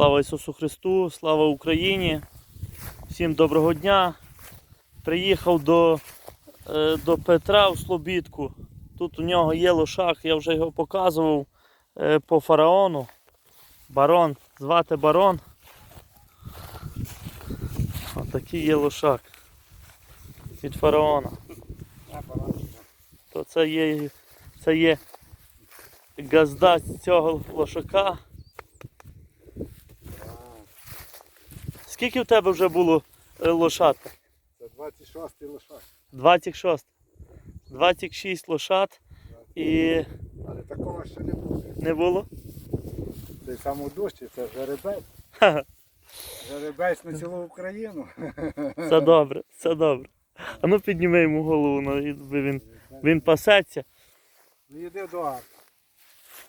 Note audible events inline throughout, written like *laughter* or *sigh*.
Слава Ісусу Христу, слава Україні. Всім доброго дня. Приїхав до, е, до Петра в Слобідку. Тут у нього є лошак, я вже його показував е, по фараону. Барон, звати барон. Отакий є лошак від фараона. То це є, це є газда цього лошака. Скільки в тебе вже було е, лошад? Це 26-й лошак. 26. 26 лошад і Але такого ще не буде. не було? Цей самодужчий, це жеребець. Жеребець на цілу Україну. Це добре, це добре. А ну підніми йому голову, ну, він, він пасеться. Ну йди до арта.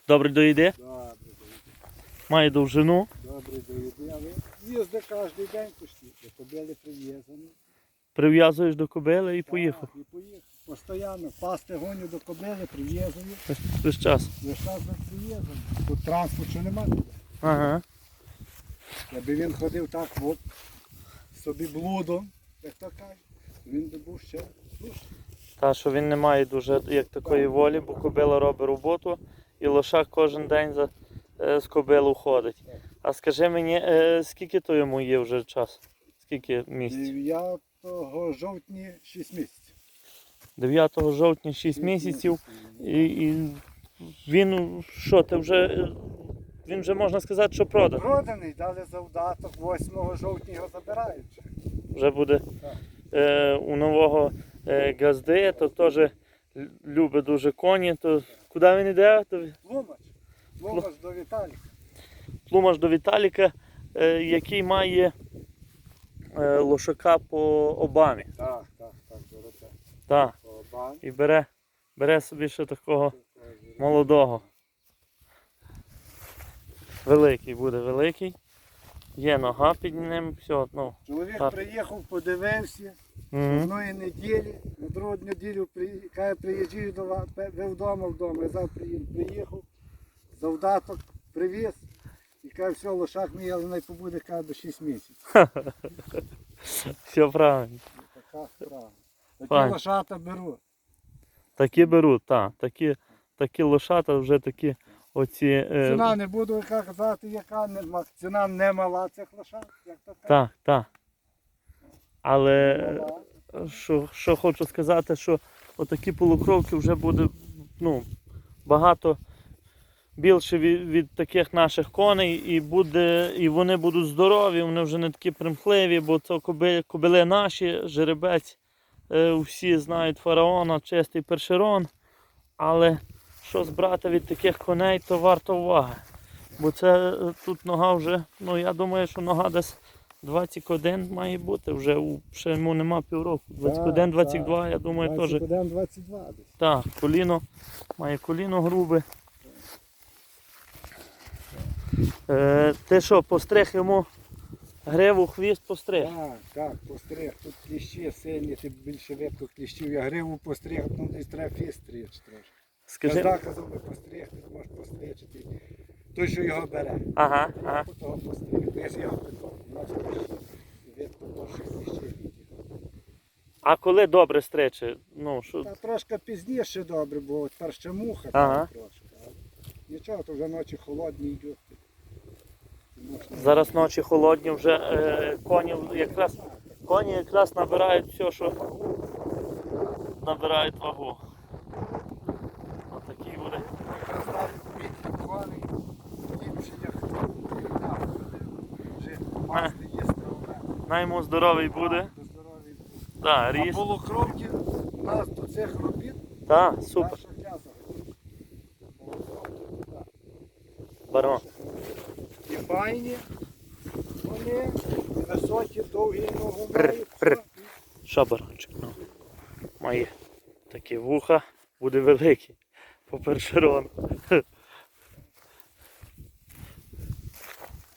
Добре доїде, Добре, доїди. має довжину. Добре, доїди. А він їздить кожен день почти. Кобили прив'язані. Прив'язуєш до кобили і поїхав. Так, І поїхав. Постоянно пасти гоню до кобили, прив'язані. Весь, час. Весь час прив'язані. Тут транспорту немає. туди. Ага. Якби він ходив так от, собі блудом, як то кажуть, він би був ще слушний. Та що він не має дуже як такої волі, бо кобила робить роботу і лошак кожен день за, е, з кобилу ходить. А скажи мені, е, скільки то йому є вже час? Скільки місяців? 9 жовтня 6 місяців. 9 жовтня 6 місяців. І, і він що, ти вже. Він вже можна сказати, що продав. Проданий, дали завдаток, 8 жовтня його забирають. вже. Буде е, у нового е, газди, то теж любить дуже коні. То куди він йде? То Тлумач. Тлумач до Віталіка. Плумаж до Віталіка, е, який має е, лошака по Обамі. Так, так, так, берете. Так. І бере, бере собі ще такого молодого. Великий буде великий. Є нога під ним, все, ну. Чоловік Так. приїхав, подивився, Мгм. одної неділі, на другу неділю каже, приїжджаю до вас, ви вдома вдома, я завтра. Приїхав, завдаток привіз. І каже, все, лошак мій, але не побуде каже, до 6 місяців. *laughs* Все правильно. Така справа. Такі лошата беру. Такі беруть, так. Такі, такі лошата вже такі оці. Е, Ціна не буду казати, яка не ма- ціна не мала цих лошад, як то кажуть. так, так. Але е, Мала. що, що хочу сказати, що отакі полукровки вже буде ну, багато більше від, від таких наших коней, і буде, і вони будуть здорові, вони вже не такі примхливі, бо це кобили, кобили наші, жеребець, е, всі знають фараона, чистий першерон. Але що збрати від таких коней, то варто уваги. Бо це е, тут нога вже, ну я думаю, що нога десь 21 має бути, вже у- ще йому нема півроку. 21, 22, я думаю, теж. 21, 22 десь. Так, коліно, має коліно грубе. Е, ти що, постриг йому гриву, хвіст постриг? Так, так, постриг. Тут кліщі сильні, ти більше видко кліщів. Я гриву постриг, ну десь треба фіст стріч трошки. Скажи. Казда казав би постригти, ти можеш постричити. Той, що його бере. Ага, Я ага. того постриг. Я ж його питав. У нас кліщі. І видко, кліщі. А коли добре стриче? Ну, що... Та трошки пізніше добре, бо ще муха Ага. там трошки. Нічого, то вже ночі холодні йдуть. Зараз ночі холодні, вже е, коні якраз, коні якраз набирають все, що набирають вагу. Отакий буде. На йому здоровий буде. Так, А ріс. полукровки у нас до цих робіт Так, супер. Барон. І файні вони, і високі, довгі ногу мають. все. Що? Ну, має такі вуха, буде великий. По першерон. *laughs*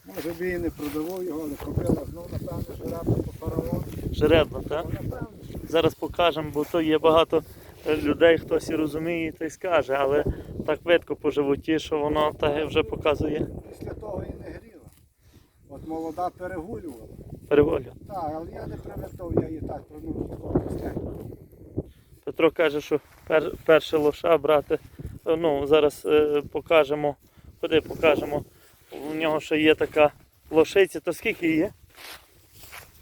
Може би і не продавав його, але купила знову, напевно, жеребна по фараону. Жеребно, так? Ну, Зараз покажемо, бо то є багато людей, хтось і розуміє, та й скаже, але так видко по животі, що воно так вже показує. після того і не гріла. Молода перегулювала. Переволю. Так, але я не привертав, я її так пронув. Петро каже, що пер, перше лоша брати. е, Ну, зараз е, покажемо. Ходи, покажемо. У нього ще є така лошиця. То скільки її є?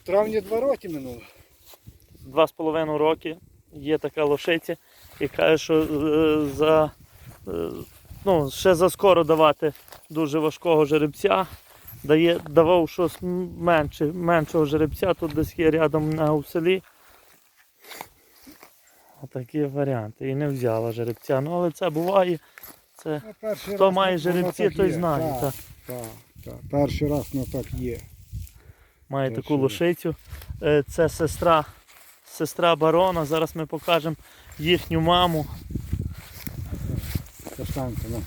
В травні два роки минуло. Два з половиною роки є така лошиця. І каже, що е, за, е, ну, ще за скоро давати дуже важкого жеребця. Дає, давав щось менше, меншого жеребця, тут десь є рядом на у селі. Отакі варіанти. І не взяла жеребця. Ну але це буває. Це Ну, хто має жеребці, той є. знає. Так, Так. так. Перший раз воно так є. Має Так таку лошицю. Е, Це сестра, сестра барона. Зараз ми покажемо їхню маму. Каштанка, ну.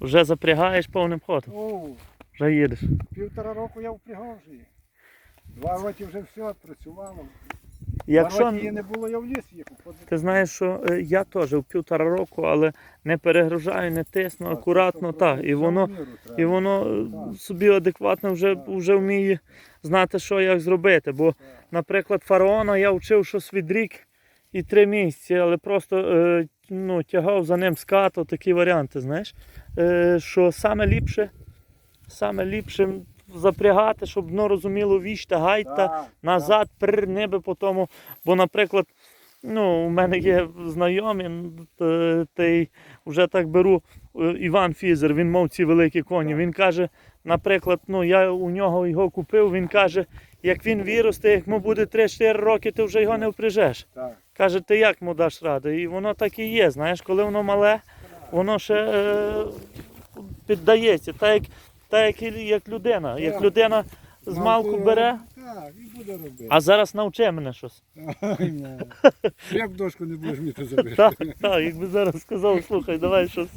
Вже запрягаєш повним ходом. О, Вже їдеш. півтора року я впрягав вже її. Два роки вже все, працювало. Два Якщо роки її не було, я в ліс їхав. Ти знаєш, що е, я теж в півтора року, але не перегружаю, не тисну, Так, акуратно, так. І воно, міру треба. і воно е, Так. собі адекватно вже, Так. вже вміє знати, що як зробити. Бо, Так. наприклад, фараона я вчив щось від рік і три місяці, але просто е, ну, тягав за ним скату, такі варіанти, знаєш. Е, що саме ліпше, саме ліпше запрягати, щоб воно розуміло віч та гайта Так, назад, прр, ниби по тому. Бо, наприклад, ну, у мене є знайомі, н- т- та й вже так беру е, Іван Фізер, він мав ці великі коні. Він каже, наприклад, ну я у нього його купив, він каже, як він виросте, як йому буде 3-4 роки, ти вже його не впряжеш. Так. Каже, ти як йому даш раду? І воно так і є. Знаєш, коли воно мале, воно ще е, піддається. Так як, так як, як людина. Як людина з малку бере, Так, і буде робити. а зараз навчи мене щось. Ай. Як дошку не будеш вміти зробити. Так, так, якби зараз сказав, слухай, давай щось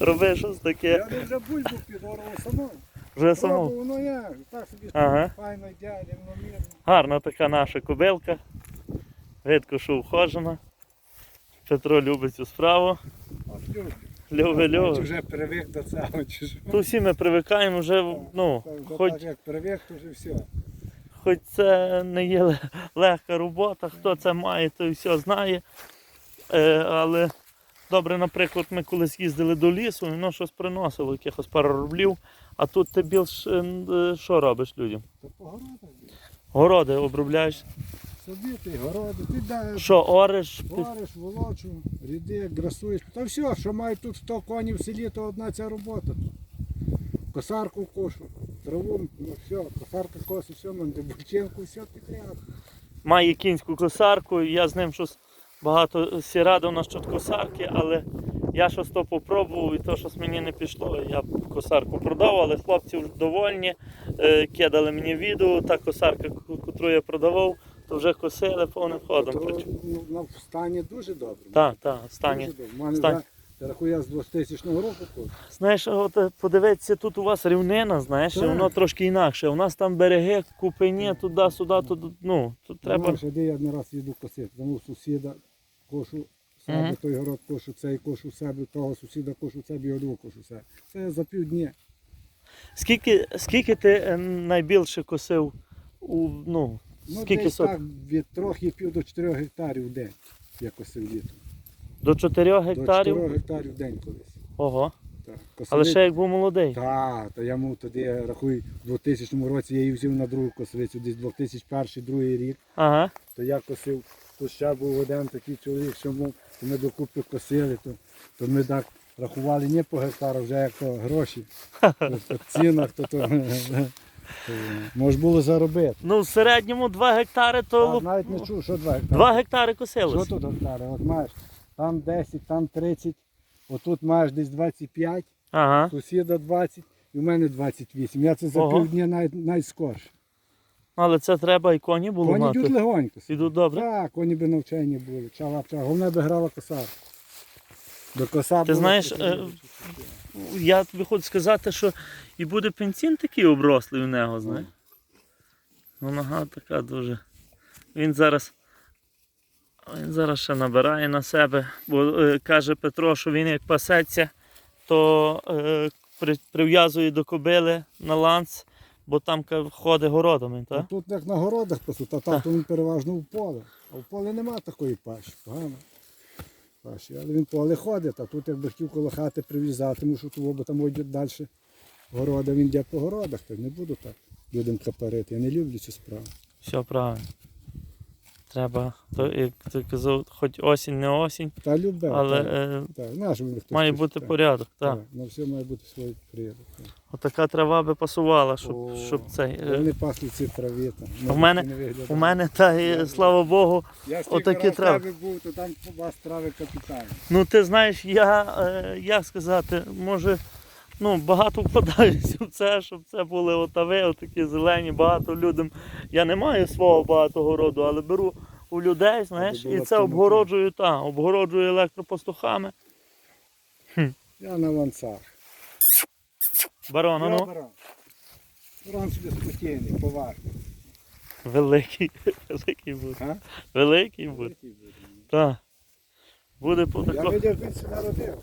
роби щось таке. Я не вже бульбу підорвав самому. Вже Само. само. Воно як, так собі Ага. файно йде, рівномірно. Гарна така наша кобилка. Видко, що вхожена. Петро любить цю справу. От. Чи любить. вже привик до цього, чи що. То всі ми привикаємо вже, ну, хоч, так як привик, то вже все. хоч це не є легка робота, хто це має, той все знає. Е, але добре, наприклад, ми колись їздили до лісу, воно щось приносило, якихось пару рублів. А тут ти більш е, е, що робиш людям? То по городах. Городи обробляєш. Собі ти городи, ти даєш, Що, ореш? під- вариш, волочу, ріди, грасуєш. Та все, що мають тут 100 конів в селі, то одна ця робота. Косарку кошу, траву, ну все, косарка косить, все, мандибурченку, все підряд. Має кінську косарку, я з ним щось багато сірадив насчет косарки, але я щось то попробував і то щось мені не пішло. Я косарку продав, але хлопці вже довольні, е, кидали мені відео, та косарка, ку- котру я продавав, то вже косили повним ходом. То, коротше. ну, в стані дуже добре. Так, так, в стані. Дуже добре. У мене Стань. я рахую, я з 2000 року тут. Знаєш, от е, подивитися, тут у вас рівнина, знаєш, Так. воно трошки інакше. У нас там береги, купині, туди-сюди, туди, ну, тут треба. Знаєш, де я один раз їду косити. Тому у сусіда кошу себе, Мгм. той город кошу, цей кошу себе, того сусіда кошу себе, його кошу себе. Це за півдня. Скільки, скільки ти е, найбільше косив у, ну, Ну, скільки десь сот? так від 3 пів до 4 гектарів в день я косив літом. До 4 До гектарів? 4 гектарів в день колись. Ого. Так, Але ще як був молодий. Так, то я мав тоді, я рахую, в 2000 році я її взяв на другу косовицю, десь 2001-2002 рік, Ага. то я косив, то ще був один такий чоловік, що мов, то ми докупи косили, то, то ми так рахували не по гектару, вже як то гроші. *laughs* То, то цінах, то, то може було заробити. Ну, в середньому 2 гектари, то А, навіть не чув, що 2 гектари. 2 гектари Що тут гектари? От маєш, там 10, там 30, отут маєш десь 25, Ага. сусіда 20 і в мене 28. Я це за Ого. півдня навіть, навіть скорше. Але це треба і коні було Коні мати. йдуть легонько. Ідуть добре. Так, коні би навчені були. Чава, чава. Головне би грала коса. До коса Ти знаєш, Я тобі хочу сказати, що і буде пенсін такий оброслий у нього, знаєш. Ну, нога така дуже. Він зараз. Він зараз ще набирає на себе, бо е, каже Петро, що він як пасеться, то е, при, прив'язує до кобили на ланц, бо там ходить городами, А так? тут як на городах пасуть, а там то він переважно в поле. А в полі нема такої паші, погано. Паші. Але він поле ходить, а тут якби хотів коло хати прив'язати, тому що того, бо там ходять далі города, він йде по городах, то не буду так людям капарити. Я не люблю цю справу. Все правильно. Треба, то, як ти казав, хоч осінь, не осінь, Та любе. але так, е, так. Мені хтось має пише, бути так, порядок. Так. Так, на все має бути свій порядок. так. Отака трава би пасувала, щоб, О, щоб цей. е, Вони пасли ці траві там. У мене- У мене та і, слава Богу. Я стільки отакі раз трави. в тебе був, то там у вас трави капітальні. Ну ти знаєш, я е, як сказати, може, ну багато вкладаюся в це, щоб це були отави, отакі зелені, багато людям. Я не маю свого багатого роду, але беру у людей, знаєш, і це обгороджую та, обгороджую електропастухами. Я на ланцах. Барон, а ну. Баран собі спокійний, поважний. великий, *laughs* великий буде. А? Великий буде. Великий буде. Так. Буде по Я видів, він себе родив.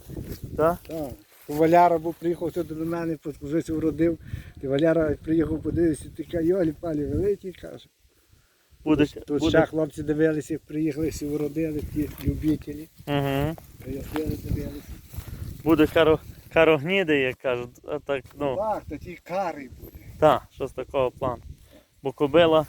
Так? Так. Валяра був приїхав сюди до мене, це вродив. І Валяра приїхав, подивився, така йолі палі великий, каже. Буде. Тут буде. ще хлопці дивилися, приїхали, всі вродили, ті любителі. Угу. Приїхали, дивилися. Буде каро, карогніди, як кажуть. А так, ну. Так, тоді карий буде. Так, щось такого плану. Бо кобила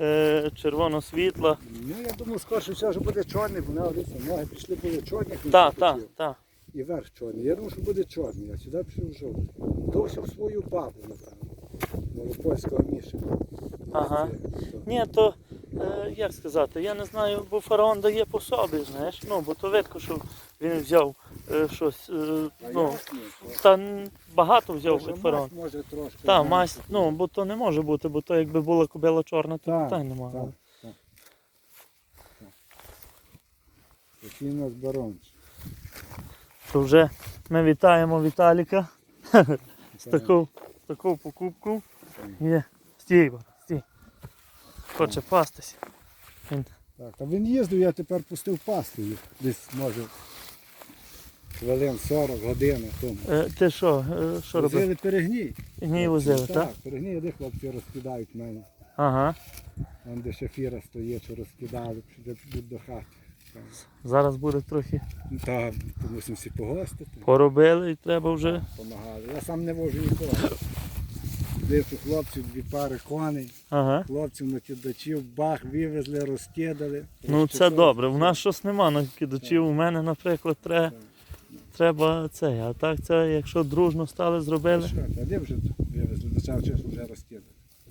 е, червоно світла. Ну, я думаю, скорше все вже буде чорний, бо на дивіться, ноги пішли були чорні. Так, так, так. І верх чорний. Я думаю, що буде чорний, а сюди пішов жовтий. Довше в свою бабу, напевно. Новопольського міша. Ага. Ні, то е, як сказати, я не знаю, бо фараон дає по собі, знаєш. Ну, бо то видко, що він взяв е, щось. Е, ну, та багато взяв Може, фараон. може трошки. Так, мазь, ну, бо то не може бути, бо то якби була кобила чорна, то Так, питань немає. так, так. Так. У нас барончик. То вже ми вітаємо Віталіка *laughs* з Так. таку, таку покупку. Є. Стій, стій. Хоче пастися. Він Так, та він їздив, я тепер пустив пастою. Десь може хвилин 40 годин. Тому. Е, ти що, е, що робив? Возили перегній. Гній возили, так? Так, перегній, де хлопці розкидають мене. Ага. Там де шафіра стоїть, що розкидали, щоб йдуть до хати. Зараз буде трохи Так, то мусимо всі погостити. поробили і треба вже. Помагали. Я сам не можу нікого. Дивлюся хлопців, дві пари коней, Ага. хлопців накидачів, бах, вивезли, розкидали. Ну це добре. У нас щось нема накидачів. У мене, наприклад, треба, треба це. А так це, якщо дружно стали, зробили. Що, а де вже вивезли? Цього часу вже розкидали.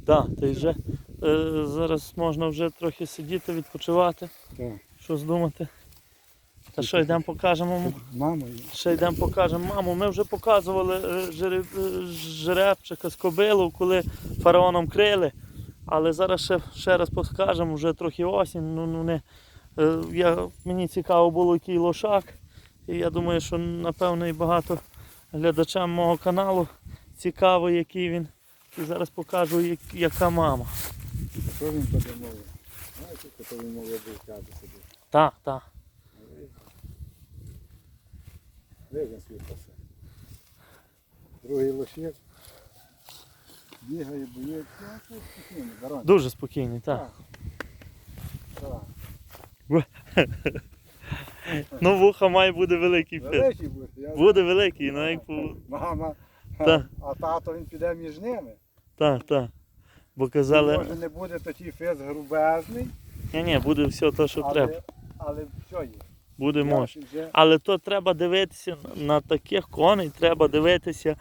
Так, то й вже е, зараз можна вже трохи сидіти, відпочивати, Так. Щось думати. Та що, йдемо покажемо. м- Мама є. Ще йдемо покажемо. Маму, ми вже показували е, е, жеребчика з кобилу, коли фараоном крили. Але зараз ще, ще раз покажемо, вже трохи осінь. Ну, ну, не, е, я, мені цікаво було, який лошак. І я думаю, що напевно і багато глядачам мого каналу цікаво, який він. І зараз покажу, як, яка мама. Що він подумав? Знаєте, хто він молодий каже собі. Так, так. Вижен свій пасе. Другий лошик. Бігає, боїться. Ну, це спокійно. Дуже спокійний, так. Так. Ну, вуха має бути великий. Великий буде. я Буде знаю. великий, ну як по- Мама. Так. А тато він піде між ними. Так, так. Бо казали, Може не буде такий фес грубезний, ні, ні, буде все те, що треба. але, але все є. Буде може. Але то треба дивитися на таких коней, треба дивитися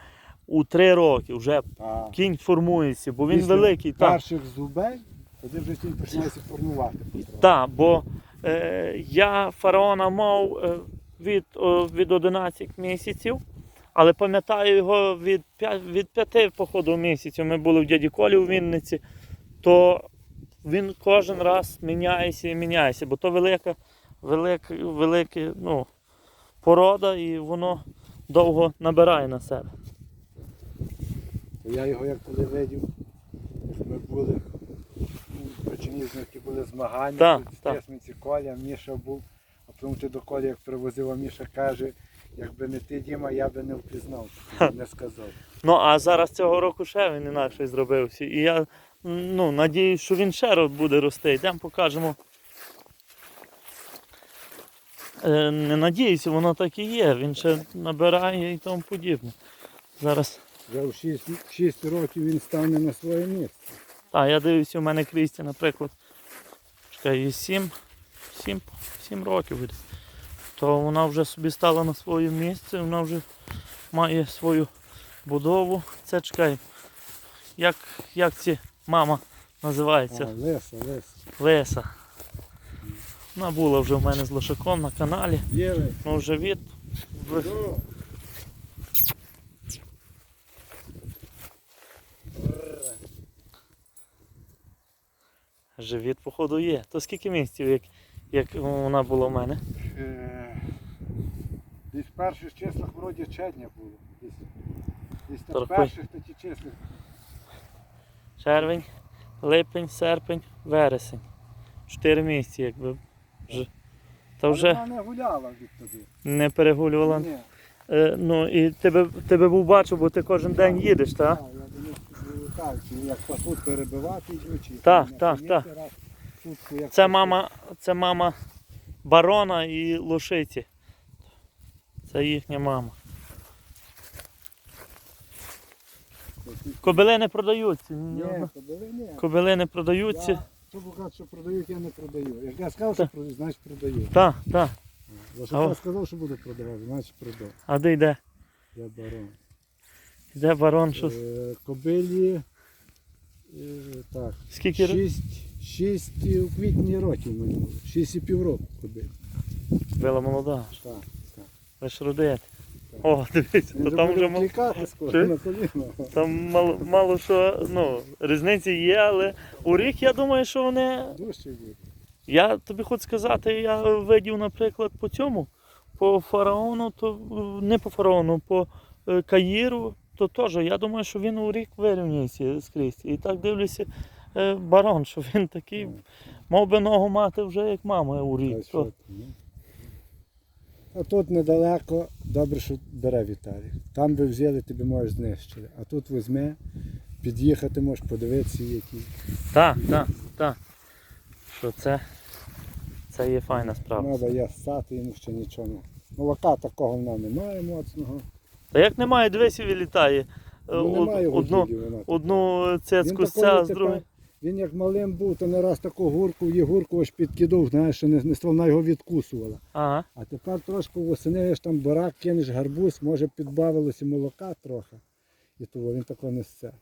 у три роки. Вже Так. кінь формується, бо він Після великий. Так, Перших зубей, тоді вже кінь починається формувати. так бо е, я фараона мав е, від, о, від 11 місяців. Але пам'ятаю його від 5, від 5 походу місяців. Ми були в дяді Колі у Вінниці, то він кожен раз міняється і міняється, бо то велика, велика, велика ну, порода і воно довго набирає на себе. Я його як коли видів, ми були, Печеніжники були змагання, Так, тут так. Стесниці Коля, Міша був, а потім ти до Колі як привозив, а Міша каже, Якби не ти, Діма, я би не впізнав, не сказав. Ну а зараз цього року ще він інакше зробився. І я ну, надіюсь, що він ще буде рости. Йдемо покажемо. Е, не надіюся, воно так і є. Він ще набирає і тому подібне. Зараз. Вже в 6, 6 років він стане на своє місце. А, я дивлюся, у мене Крісті, наприклад, чекай, їй 7, 7, 7 років буде. То вона вже собі стала на своє місце, вона вже має свою будову. Це чекай. Як, як ці мама А, називається? леса, леса. Леса. Вона була вже в мене з лошаком на каналі. Ну вже від. Живіт, походу, є. То скільки місяців, як, як вона була в мене? Е, Десь в перших числах вроді червня було. Десь, десь там Торкуй. перших такі числа. Червень, липень, серпень, вересень. Чотири місяці, якби. Вже. Та Але вже Вона не гуляла відтоді. не перегулювала. Ні. Е, ну і тебе, тебе був бачив, бо ти кожен день їдеш, так? Так, я думаю, так, як пасуть перебивати йдуть, Так, так, так. Це мама, це мама барона і лошиці. Це їхня мама. Кобили не продаються. ні кобили ні. Кобили не продаються. Я, що що продають, я не продаю. Як я сказав, що продаю, значить продаю. Так, так. А Лошака о. сказав, що буде продавати, значить продав. А де йде? Я барон. Йде барон, що. Е, кобилі, е, так, Скільки років? шість, шість у квітні років минуло. Шість і півроку кобилі. Била молода. Так, так. Лиш родити. Так. О, дивіться, то там вже мал... втікати скоро Чи? там мало, мало що, ну, різниці є, але у рік я думаю, що вони Я тобі хочу сказати, я видів, наприклад, по цьому, по фараону, то не по фараону, по е, Каїру, то теж, я думаю, що він у рік вирівнюється скрізь. І так дивлюся, е, барон, що він такий, мав би ногу мати вже як мама у рік. То, ну. А тут недалеко, добре, що бере Віталій. Там би взяли, тебе можеш знищити. А тут візьме, під'їхати можеш, подивитися, які. так, так, так. Що це, це є файна справа. Треба я ссати, йому ще нічого не. Молока такого в нас немає моцного. Та як немає, дивись, і вилітає. Е, Ну, од- немає одну, вона. одну цецьку з ця, з другої. Він як малим був, то не раз таку гурку, її гурку аж підкидав, знаєш, що не, не вона його відкусувала. Ага. А тепер трошки восени ж там барак, кинеш гарбуз, може підбавилося молока трохи. І того він такого не сце.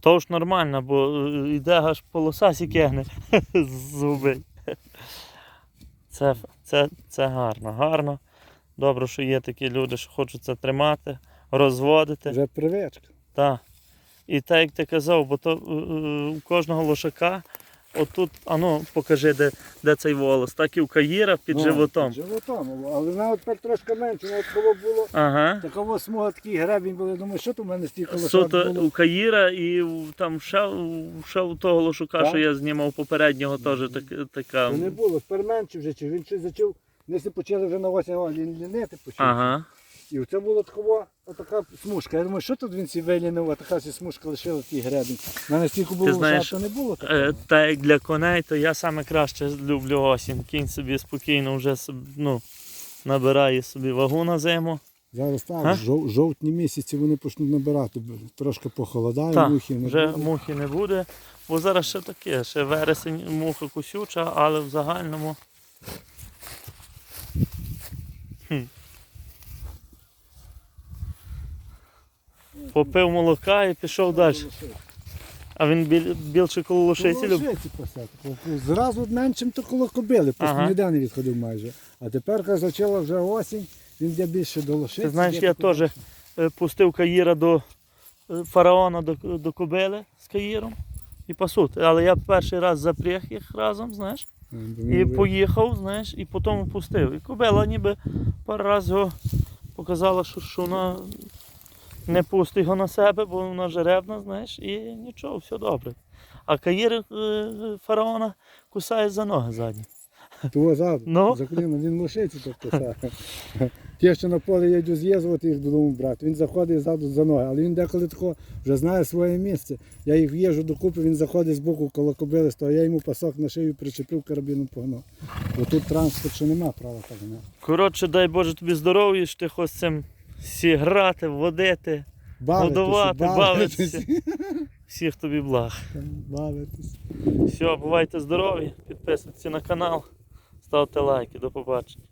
То ж нормально, бо е, йде аж полоса сікегне *laughs* з зуби. Це, це, це гарно, гарно. Добре, що є такі люди, що хочуть це тримати, розводити. Вже привичка. Так. І так, як ти казав, бо то е, е, у кожного лошака, отут, а ну покажи, де, де цей волос, так і у Каїра під Ну, животом. Під животом. Але вона от тепер трошки менше, от коли було. Ага. Такого смуга такий гребінь був, я думаю, що то в мене стільки лошад Суто було. у Каїра і там ще, у- ще у того лошука, Так. що я знімав попереднього, теж так, така. То не було, тепер менше вже, чи він щось зачув, не си почали вже на осінь лінити почав. Ага. І це була такова, така смужка. Я думаю, що тут він ці вилінив, а така смужка лишила такий гребінь. У мене стільки було то не було такого. Е, Та як для коней, то я саме краще люблю осінь. Кінь собі спокійно вже ну, набирає собі вагу на зиму. Зараз так, жов, жовтні місяці вони почнуть набирати, трошки похолодає, Так, мухи не вже буде. мухи не буде. Бо зараз ще таке, ще вересень муха кусюча, але в загальному. Хм. Попив молока і пішов далі. А він біл, більше коло лошиці любить. Зразу меншим то коло кобили, просто Ага. ніде не відходив майже. А тепер, коли почала вже осінь, він йде більше до лошиці. Ти знаєш, я теж е, пустив Каїра до е, фараона до, до Кобили з Каїром і пасуть. Але я перший раз запряг їх разом, знаєш, і поїхав, знаєш, і потім пустив. І Кобила ніби пару разів його показала, що, що вона не пустить його на себе, бо вона жеребна, знаєш, і нічого, все добре. А Каїр е, фараона кусає за ноги задні. Того ззаду. *laughs* Ну. За коліно, він лишиться то коса. Ті, що на полі я йду з'їздувати їх додому брати. Він заходить ззаду за ноги, але він деколи тако вже знає своє місце. Я їх в'їжджу докупи, він заходить з боку коло кобили, то я йому пасок на шию причепив, карабіном погнав. Бо тут транспорт ще нема права так не. Коротше, дай Боже тобі здоров'я, що ти хочеш з цим всі грати, водити, Бавитися, годувати, бавитися. бавитися. Всіх тобі благ. Бавитись. Все, бувайте здорові, підписуйтесь на канал, ставте лайки, до побачення.